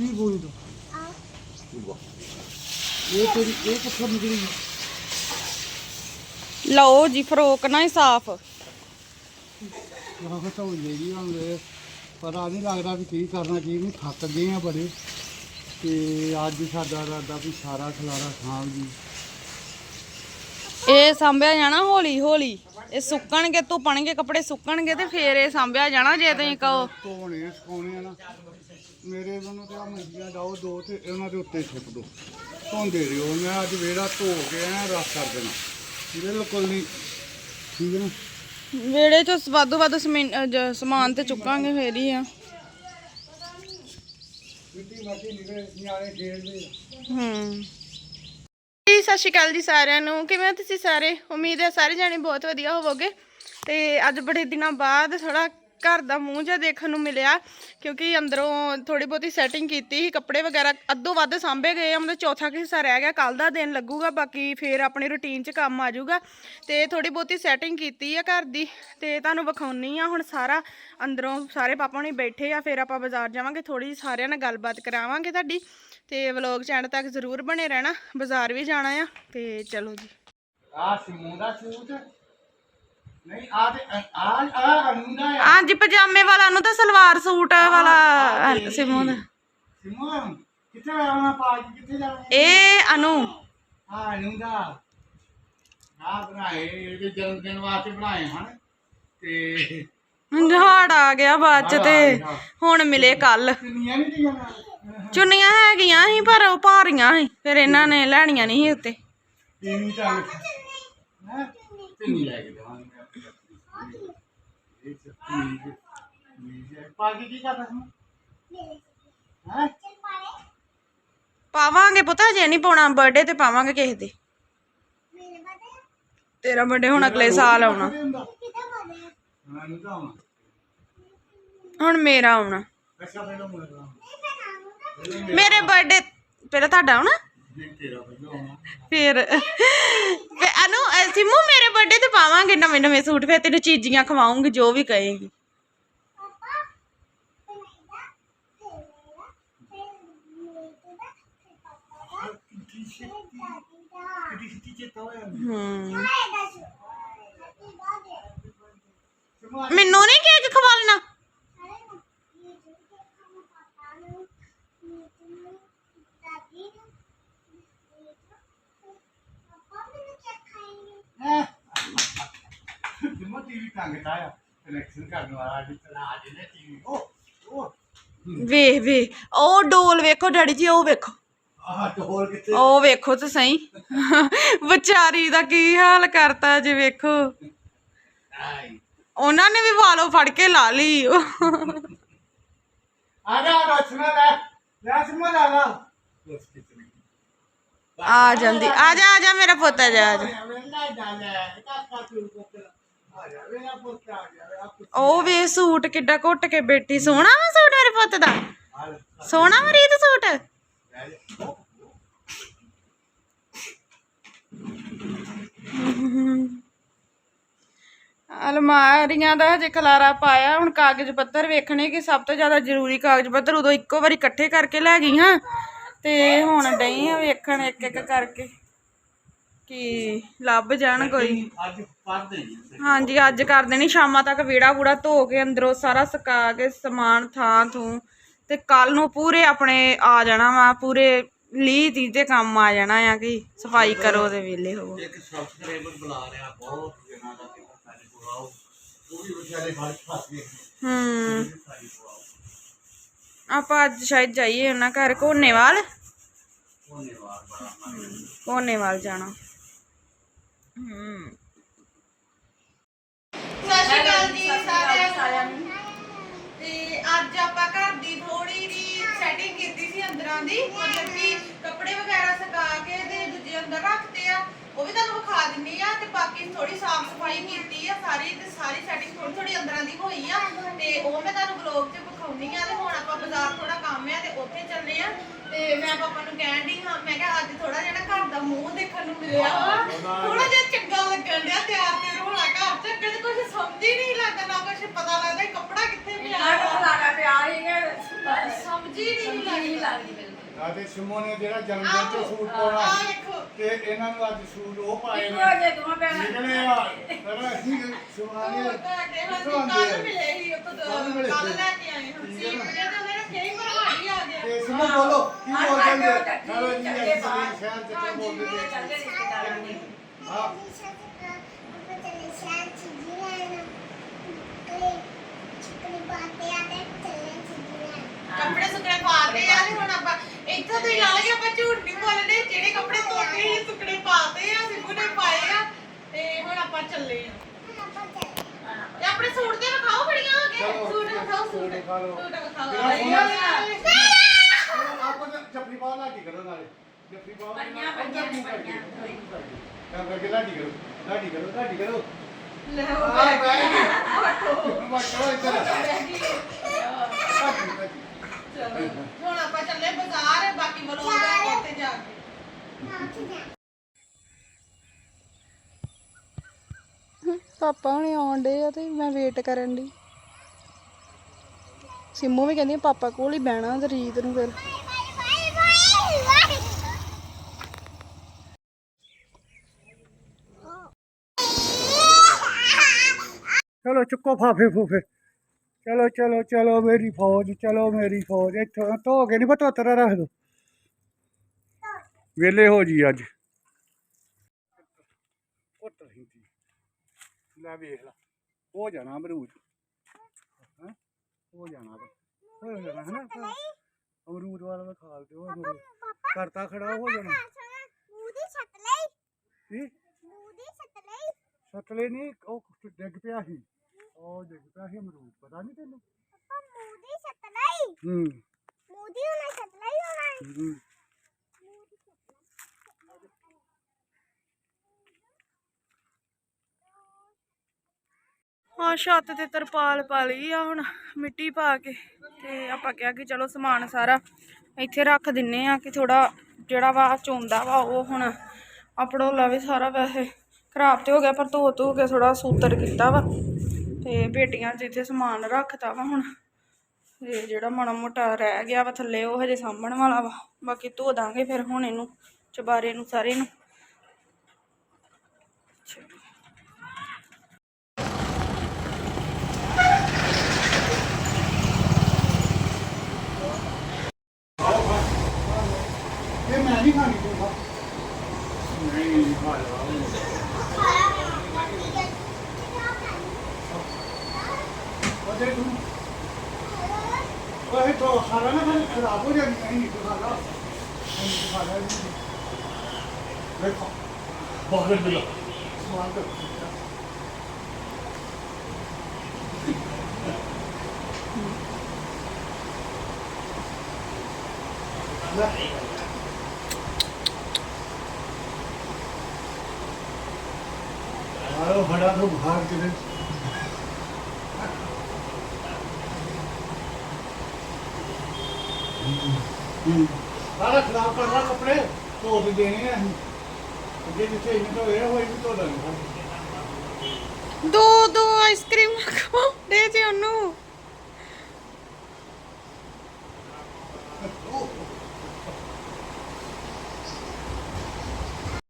ਕੀ ਬੋਲੀ ਤੂੰ ਇਹ ਤੇਰੀ ਇਹ ਕਿੱਥੋਂ ਨਿਕਲੀ? ਲਓ ਜੀ ਫਰੋਕ ਨਾ ਹੀ ਸਾਫ਼। ਆਹ ਤਾਂ ਹੋ ਜੀ ਹੁਣ ਇਹ ਪਤਾ ਨਹੀਂ ਲੱਗਦਾ ਵੀ ਕੀ ਕਰਨਾ ਕੀ ਨਹੀਂ ਥੱਕ ਗਏ ਆ ਬੜੇ। ਤੇ ਅੱਜ ਸਾਡਾ ਇਰਾਦਾ ਵੀ ਸਾਰਾ ਖਲਾਰਾ ਖਾਣ ਦੀ। ਇਹ ਸਾਂਭਿਆ ਜਾਣਾ ਹੌਲੀ ਹੌਲੀ। ਇਹ ਸੁੱਕਣਗੇ ਧੁੱਪਣਗੇ ਕੱਪੜੇ ਸੁੱਕਣਗੇ ਤੇ ਫੇਰ ਇਹ ਸਾਂਭਿਆ ਜਾਣਾ ਜੇ ਤੁਸੀਂ ਕਹੋ। ਧੋਣੇ ਸੁਕਾਉਣੇ ਆ ਨਾ। ਮੇਰੇ ਵੱਲੋਂ ਤੇ ਆ ਮੰਜੀਆਂ ਡਾਓ ਦੋ ਤੇ ਉਹਨਾਂ ਦੇ ਉੱਤੇ ਛਿਪ ਦੋ। ਧੋਂਦੇ ਰਿਓ ਮੈਂ ਅੱਜ ਵੇੜਾ ਧੋ ਕੇ ਐ ਰੱਖ ਕਰ ਦੇਣਾ। ਬਿਲਕੁਲ ਨਹੀਂ। ਠੀਕ ਹੈ ਨਾ? ਵਿਹੜੇ ਚੋਂ ਵਾਧੂ ਵਾਧੂ ਸਮੀਨ- ਤੇ ਚੁੱਕਾਂਗੇ ਫੇਰ ਹੀ ਆ। ਮਿੱਟੀ ਮਾਟੀ ਨਿਕਲੇ ਨਿਆਣੇ ਖੇਡਦੇ ਆ। ਹੂੰ। ਜੀ ਸਤਿ ਸ਼੍ਰੀ ਅਕਾਲ ਜੀ ਸਾਰਿਆਂ ਨੂੰ। ਕਿਵੇਂ ਹੋ ਤੁਸੀਂ ਸਾਰੇ? ਉਮੀਦ ਹੈ ਸਾਰੇ ਜਾਣੇ ਬਹੁਤ ਵਧੀਆ ਹੋਵੋਗੇ। ਤੇ ਅੱਜ ਬੜੇ ਦਿਨਾਂ ਬਾਅਦ ਥੋੜਾ ਘਰ ਦਾ ਮੂੰਹ ਜਿਹਾ ਦੇਖਣ ਨੂੰ ਮਿਲਿਆ, ਕਿਉਂਕਿ ਅੰਦਰੋਂ ਥੋੜੀ ਬਹੁਤੀ ਸੈਟਿੰਗ ਕੀਤੀ ਸੀ, ਕੱਪੜੇ ਵਗੈਰਾ ਅੱਧੋ ਵੱਧ ਸਾਂਭੇ ਗਏ ਆ, ਮਤਲਬ ਚੌਥਾ ਕੁ ਹਿੱਸਾ ਰਹਿ ਗਿਆ ਕੱਲ ਦਾ ਦਿਨ ਲੱਗੂਗਾ, ਬਾਕੀ ਫੇਰ ਆਪਣੀ ਰੁਟੀਨ 'ਚ ਕੰਮ ਆ ਜਾਊਗਾ ਤੇ ਥੋੜੀ ਬਹੁਤੀ ਸੈਟਿੰਗ ਕੀਤੀ ਆ ਘਰ ਦੀ, ਤੇ ਤੁਹਾਨੂੰ ਵਿਖਾਉਣੀ ਆ ਹੁਣ ਸਾਰਾ, ਅੰਦਰੋਂ ਸਾਰੇ ਪਾਪਾ ਹੁਣੀ ਬੈਠੇ ਆ, ਫੇਰ ਆਪਾਂ ਬਾਜ਼ਾਰ ਜਾਵਾਂਗੇ ਥੋੜੀ ਸਾਰਿਆਂ ਨਾਲ ਗੱਲਬਾਤ ਕਰਾਵਾਂਗੇ ਤੁਹਾਡੀ, ਤੇ ਵਲੌਗ ਚੈਨਲ ਤੱਕ ਜ਼ਰੂਰ ਬਣੇ ਰਹਿਣਾ, ਬਾਜ਼ਾਰ ਵੀ ਜਾਣਾ ਆ, ਤੇ ਚਲੋ ਜੀ। ਆ ਸਿਮੂ ਦਾ ਸੂਟ। ਨਹੀਂ ਆ ਤੇ ਆ ਆ ਅਨੂਦਾ ਆ। ਹਾਂਜੀ ਪਜਾਮੇ ਵਾਲਾ ਨੂੰ ਤਾਂ ਸਲਵਾਰ ਸੂਟ ਵਾਲਾ ਸਿਮੂ ਦਾ ਸਿਮੂ ਕਿੱਥੇ ਆਉਣਾ ਪਾਜ? ਕਿੱਥੇ ਜਾਣਾ? ਇਹ ਅਨੂ। ਆ ਅਨੂਦਾ ਆ ਬਣਾਏ ਇਹਦੇ ਜਨਮ ਦਿਨ ਵਾਸਤੇ ਬਣਾਏ ਹਨ। ਤੇ ਹਾੜ ਆ ਗਿਆ ਬਾਅਦ ਚ ਤੇ ਹੁਣ ਮਿਲੇ ਕੱਲ। ਕਿੰਨੀਆਂ ਨਹੀਂ ਦੀਆਂ ਚੁੰਨੀਆਂ ਹੈਗੀਆਂ ਸੀ ਪਰ ਉਹ ਭਾਰੀਆਂ ਸੀ। ਫਿਰ ਇਹਨਾਂ ਨੇ ਲੈਣੀਆਂ ਨਹੀਂ ਸੀ ਉੱਤੇ। ਤੀਵੀਂ ਤਾਂ ਹੈ? ਲੈ ਕੇ ਦੇਵਾਂਗੇ। ਕੀ ਕਰਦਾ ਹੈ? ਪਾਵਾਂਗੇ ਪੁੱਤ ਜੇ ਨਹੀਂ ਪਾਉਣਾ ਬਰਥਡੇ ਤੇ ਪਾਵਾਂਗੇ ਕਿਸੇ ਦੇ। ਤੇਰਾ ਬਰਥਡੇ ਹੁਣ ਅਗਲੇ ਸਾਲ ਆਉਣਾ। ਹੁਣ ਮੇਰਾ ਆਉਣਾ। ਅੱਛਾ ਪਹਿਲਾਂ ਮੁੰਡਾ। ਮੇਰੇ ਬਰਥਡੇ ਪਹਿਲਾਂ ਤੁਹਾਡਾ ਆਉਣਾ? ਫਿਰ ਫਿਰ ਅਨੂ ਅ, ਸਿਮੂ ਮੇਰੇ ਬਰਥਡੇ ਤੇ ਪਾਵਾਂਗੇ ਨਵੇਂ ਨਵੇਂ ਸੂਟ ਫਿਰ ਤੈਨੂੰ ਚੀਜ਼ੀਆਂ ਖਵਾਉਂਗੀ ਜੋ ਵੀ ਕਹੇਗੀ। ਕਿੱਡੀ ਮੈਨੂੰ ਨਹੀਂ ਕੇਕ ਖਵਾਲਣਾ ਕਨੈਕਸ਼ਨ ਕਰਨ ਵਾਲਾ ਚਲਾ ਦੇ ਨੇ ਟੀਵੀ ਉਹ ਉਹ ਵੇਖ ਵੇਖ ਉਹ ਡੋਲ ਵੇਖੋ ਡੈਡੀ ਜੀ ਉਹ ਵੇਖੋ। ਆਹ ਢੋਲ ਕਿੱਥੇ? ਉਹ ਵੇਖੋ ਤੇ ਸਹੀ। ਵਿਚਾਰੀ ਦਾ ਕੀ ਹਾਲ ਕਰਤਾ ਜੇ ਵੇਖੋ। ਆਈ। ਉਹਨਾਂ ਨੇ ਵੀ ਵਾਲੋ ਫੜ ਕੇ ਲਾ ਲਈ। ਆ ਜਾ ਲੈ ਲੈ ਆ ਲਾ ਬਸ ਕਿਤਨੀ ਆ ਜਾਂਦੀ ਆ ਜਾ ਆ ਜਾ ਮੇਰਾ ਪੁੱਤ ਆ ਜਾ ਆ ਜਾ। ਵੇਲਾ ਡਾਲੇ ਕਾਕਾ ਤੂੰ ਪੁੱਤ। ਉਹ ਵੇ ਸੂਟ ਕਿੱਡਾ ਘੁੱਟ ਕੇ ਬੈਠੀ, ਸੋਹਣਾ ਵਾ ਸੂਟ ਮੇਰੇ ਪੁੱਤ ਦਾ? ਸੋਹਣਾ ਵਾ ਰੀਤ ਸੂਟ? ਅਲਮਾਰੀਆਂ ਦਾ ਹਜੇ ਖਲਾਰਾ ਪਾਇਆ, ਹੁਣ ਕਾਗਜ਼ ਪੱਤਰ ਵੇਖਣੇ ਕਿ ਸਭ ਤੋਂ ਜ਼ਿਆਦਾ ਜ਼ਰੂਰੀ ਕਾਗਜ਼ ਪੱਤਰ ਉਦੋਂ ਇੱਕੋ ਵਾਰੀ ਇਕੱਠੇ ਕਰਕੇ ਲੈ ਗਈ ਹਾਂ। ਤੇ ਹੁਣ ਡਈ ਆ ਵੇਖਣ ਇੱਕ ਇੱਕ ਕਰਕੇ। ਕਿ ਲੱਭ ਜਾਣ ਕੋਈ। ਅੱਜ ਹਾਂਜੀ ਅੱਜ ਕਰ ਦੇਣੀ ਸ਼ਾਮਾਂ ਤੱਕ ਵਿਹੜਾ ਵੂੜਾ ਧੋ ਕੇ ਅੰਦਰੋਂ ਸਾਰਾ ਸੁਕਾ ਕੇ ਸਮਾਨ ਥਾਂ ਥੂ ਤੇ ਕੱਲ ਨੂੰ ਪੂਰੇ ਆਪਣੇ ਆ ਜਾਣਾ ਵਾ ਪੂਰੇ ਲੀ ਤੇ ਕੰਮ ਆ ਜਾਣਾ ਆ ਕਿ ਸਫ਼ਾਈ ਕਰੋ ਤੇ ਵਿਹਲੇ ਹੋਵੋ। ਇੱਕ ਸਬਸਕ੍ਰਾਈਬਰ ਬੁਲਾ ਰਿਹਾ ਬਹੁਤ ਜਨਾਂ ਦਾ ਕਿ ਸਾਡੇ ਕੋਲ ਆਓ। ਉਹ ਵੀ ਵਿਚਾਰੇ ਫਸ ਗਏ। ਹੂੰ। ਆਪਾਂ ਅੱਜ ਸ਼ਾਇਦ ਜਾਈਏ ਉਹਨਾਂ ਘਰ ਕੋਨੇਵਾਲ? ਕੋਨੇਵਾਲ ਜਾਣਾ। ਹੂੰ ਸਤਿ ਸ਼੍ਰੀ ਅਕਾਲ ਜੀ ਸਾਰਿਆਂ ਨੂੰ। ਤੇ ਅੱਜ ਆਪਾਂ ਘਰ ਦੀ ਥੋੜੀ ਜੀ ਸੈਟਿੰਗ ਕੀਤੀ ਸੀ ਅੰਦਰਾਂ ਦੀ। ਮਤਲਬ ਕਿ ਕੱਪੜੇ ਵਗੈਰਾ ਸੁਕਾ ਕੇ ਤੇ ਦੂਜੇ ਅੰਦਰ ਰੱਖਤੇ ਆ। ਉਹ ਵੀ ਤੁਹਾਨੂੰ ਵਿਖਾ ਦਿੰਨੀ ਆ ਤੇ ਬਾਕੀ ਥੋੜੀ ਸਾਫ਼ ਸਫ਼ਾਈ ਕੀਤੀ ਆ। ਸਾਰੀ ਤੇ ਸਾਰੀ ਸੈਟਿੰਗ ਥੋੜੀ ਥੋੜੀ ਅੰਦਰਾਂ ਦੀ ਹੋਈ ਆ। ਤੇ ਉਹ ਮੈਂ ਤੁਹਾਨੂੰ ਵਲੌਗ 'ਚ ਵਿਖਾਉਣੀ ਆ ਤੇ ਹੁਣ ਆਪਾਂ ਬਾਜ਼ਾਰ ਥੋੜਾ ਕੰਮ ਆ ਤੇ ਉੱਥੇ ਚੱਲੇ ਆ। ਤੇ ਮੈਂ ਪਾਪਾ ਨੂੰ ਕਹਿਣ ਦੀ ਹਾਂ ਮੈਂ ਕਿਹਾ ਅੱਜ ਥੋੜਾ ਜਿਹੜਾ ਘਰ ਦਾ ਮੂੰਹ ਦੇਖਣ ਨੂੰ ਮਿਲਿਆ। ਥੋੜਾ ਜਿਹਾ ਚੰਗਾ ਲੱਗਣ ਡਿਆ ਤਿਆਰ ਤੇ ਹੋਣਾ ਘਰ ਚ ਅੱਗੇ ਤਾਂ ਕੁਝ ਸਮਝ ਹੀ ਨਹੀਂ ਲੱਗਦਾ ਨਾ ਕੁਝ ਪਤਾ ਲੱਗਦਾ ਕੱਪੜਾ ਕਿੱਥੇ ਪਿਆ। ਵਾ। ਸਮਝ ਜੀ ਨਹੀਂ ਲੱਗਦੀ। ਆ ਤੇ ਸਿਮੋ ਨੇ ਜਿਹੜਾ ਜਨਮ ਦਿਨ ਤੇ ਸੂਟ ਪਾਉਣਾ ਆ ਵੇਖੋ ਤੇ ਇਹਨਾਂ ਨੂੰ ਅੱਜ ਸੂਟ ਉਹ ਪਾਏ ਨੇ। ਜੇ ਦੋਵਾਂ ਭੈਣਾਂ ਨਿਕਲੇ ਆ। ਪਰ ਅਸੀਂ ਸਿਵਾਨੇ ਉਹ ਤਾਂ ਹਾਂ ਕਿੱਥੋਂ ਆਉਂਦੇ ਕੱਲ? ਮਿਲੇ ਸੀ ਉਹ ਤੋਂ ਕੱਲ੍ਹ ਮਿਲੇ ਕੱਲ ਸੀ। ਲੈ ਕੇ ਆਏ ਹਾਂ ਠੀਕ ਹੈ ਸੀ ਨਾ? ਬੜੇ ਤਾਂ ਮੇਰੇ ਕਈ ਵਾਰ ਆ ਗਿਆ। ਤੇ ਸਿਮੋ ਬੋਲੋ ਕੀ ਹਾਂ, ਬੋਲ ਸਾਡੇ ਜਾਂਦੇ ਉਹ ਚੱਕੀ ਚਲੋ ਜੀ ਚੱਕੇ ਅਸੀਂ ਬਾਹਰ। ਸ਼ਹਿਰ ਚ ਹਾਂਜੀ, ਬੋਲਦੇ ਮੇਰੇ ਨੇ ਚੱਲਦੇ ਰਿਸ਼ਤੇਦਾਰਾਂ ਦੇ ਹਾਂ। ਕੱਪੜੇ ਸੁੱਕਣੇ ਪਾਤੇ ਆ ਤੇ ਹੁਣ ਆਪਾਂ ਇੱਥੋਂ ਤੋਂ ਹੀ ਲਾ ਲਈਏ ਆਪਾਂ ਝੂਠ ਨਹੀਂ ਬੋਲਦੇ ਜਿਹੜੇ ਕੱਪੜੇ ਧੋਤੇ ਸੀ ਸੁੱਕਣੇ ਪਾਤੇ ਆ ਸਿੱਬੂ ਨੇ ਪਾਏ ਆ ਤੇ ਹੁਣ ਆਪਾਂ ਚੱਲੇ ਆ ਤੇ ਆਪਣੇ ਸੂਟ ਤੇ ਵਿਖਾਓ ਬੜੀਆਂ ਹੋ ਗਏ ਚਲੋ, ਸੂਟ ਵਿਖਾਓ ਸੂਟ। ਸੂਟ ਵਿਖਾ ਲਓ। ਸੂਟ ਵਿਖਾਓ। ਮੇਰਾ ਆਈਓ। ਚਲੋ ਆਪਾਂ ਤਾਂ ਜੱਫੀ ਬਾਹਰ ਲਾਡੀ ਕਰੋ ਨਾਲੇ। ਜੱਫੀ ਬਾਹਰ ਪੰਜਾਂ, ਪੰਜਾਂ, ਪੰਜਾਂ। ਕੰਮ ਕਰਕੇ ਲਾਡੀ ਕਰੋ। ਲਾਡੀ ਕਰੋ। ਲਾਡੀ ਕਰੋ ਲੈ ਆ ਉਹ ਬੈਠ ਬੈਠ ਗਏ ਮੈਂ ਚਲੋ ਇੱਧਰ ਆ ਗਈ ਲਾਡੀ, ਲਾਡੀ। ਚਲੋ ਹੁਣ ਆਪਾਂ ਚੱਲੇ ਬਾਜ਼ਾਰ। ਬਾਕੀ ਬਲੋਗ ਦਾ ਉੱਤੇ ਜਾ ਕੇ। ਪਾਪਾ ਹੁਣੇ ਆਉਣ ਡੇ ਆ ਤੇ ਮੈਂ ਵੇਟ ਕਰਨ ਦੀ ਸਿੰਮੂ ਵੀ ਕਹਿੰਦੀ ਪਾਪਾ ਕੋਲ ਹੀ ਬਹਿਣਾ ਤੇ ਰੀਤ ਨੂੰ ਫਿਰ। ਚਲੋ ਚੁੱਕੋ ਫਾਫੇ ਫੂਫੇ। ਚਲੋ ਚਲੋ ਚਲੋ ਮੇਰੀ ਫੌਜ, ਚਲੋ ਮੇਰੀ ਫੌਜ। ਇੱਥੋਂ ਧੋ ਕੇ ਨਹੀਂ ਪਤਾ ਰੱਖ ਦੋ। ਵੇਲੇ ਹੋ ਜੀ ਅੱਜ। ਲੈ ਵੇਖ ਲਾ। ਹੋ ਜਾਣਾ ਅਮਰੂਦ। ਹਾਂ? ਹੋ ਜਾਣਾ ਵਾ। ਹੋ ਜਾਣਾ ਹੈ ਨਾ। ਅਮਰੂਦ ਵਾਲਾ ਦਾ ਖਾ ਦਿਓ ਅਮਰੂਦ। ਕਰਤਾ ਖੜਾ ਹੋ ਜਾਣਾ। ਕੀ? ਸਤਲੇ ਨਹੀਂ ਉਹ ਡਿੱਗ ਪਿਆ ਸੀ। ਉਹ ਡਿੱਗ ਪਿਆ ਸੀ ਅਮਰੂਦ ਪਤਾ ਨਹੀਂ ਤੈਨੂੰ। ਹੂੰ ਹੂੰ। ਹਾਂ, ਛੱਤ ਤੇ ਤਰਪਾਲ ਪਾ ਲਈ ਆ ਹੁਣ, ਮਿੱਟੀ ਪਾ ਕੇ। ਤੇ ਆਪਾਂ ਕਿਹਾ ਕਿ ਚਲੋ ਸਮਾਨ ਸਾਰਾ ਇੱਥੇ ਰੱਖ ਦਿੰਨੇ ਆ ਕਿ ਥੋੜਾ ਜਿਹੜਾ ਵਾ ਚੋਂਦਾ ਵਾ, ਉਹ ਹੁਣ ਆਪੜੋ ਲਵੇ ਸਾਰਾ ਵੈਸੇ। ਖਰਾਬ ਤੇ ਹੋ ਗਿਆ, ਪਰ ਧੋ ਧੋ ਕੇ ਥੋੜਾ ਸੂਤਰ ਕੀਤਾ ਵਾ। ਤੇ ਬੇਟੀਆਂ 'ਚ ਇੱਥੇ ਸਮਾਨ ਰੱਖਤਾ ਵਾ ਹੁਣ। ਤੇ ਜਿਹੜਾ ਮਾੜਾ ਮੋਟਾ ਰਹਿ ਗਿਆ ਵਾ ਥੱਲੇ, ਉਹ ਹਜੇ ਸਾਂਭਣ ਵਾਲਾ ਵਾ। ਬਾਕੀ ਧੋ ਦਾਂਗੇ ਫਿਰ ਹੁਣ ਇਹਨੂੰ, ਚਬਾਰੇ ਨੂੰ ਸਾਰੇ ਨੂੰ। ਇਹ ਮੈਂ ਨਹੀਂ ਖਾਣੀ ਤੂੰ ਖਾ ਨਹੀਂ ਖਾ ਲਾ ਉਹਦੇ ਤੂੰ ਉਹ ਤੋਂ ਖਾਣਾ ਨਾ ਫਿਰ ਖਰਾਬ ਹੋ ਜਾਣੀ ਨਹੀਂ ਤੂੰ ਖਾ ਲਾ ਨਹੀਂ ਤੂੰ ਖਾ ਲਾ ਦੇਖੋ ਬਹੁਤ ਬਿਲਾ ਸਮਾਨ ਤੇ ਲੈ ਆਓ ਬੜਾ ਤੋਂ ਭਾਗ ਕੇ ਦੇ ਸਾਰਾ ਖਰਾਬ ਕਰਨਾ ਕੱਪੜੇ, ਧੋ ਕੇ ਦੇਣੇ ਆ ਅਸੀਂ। ਅੱਗੇ ਜਿੱਥੇ ਇੰਨੇ ਤੋਂ ਇਹ ਹੋਈ ਵੀ ਧੋ ਦਾਂਗੇ। ਦੋ ਦੋ ਆਈਸਕ੍ਰੀਮ ਖਵਾਉਂਦੇ ਜੀ ਉਹਨੂੰ।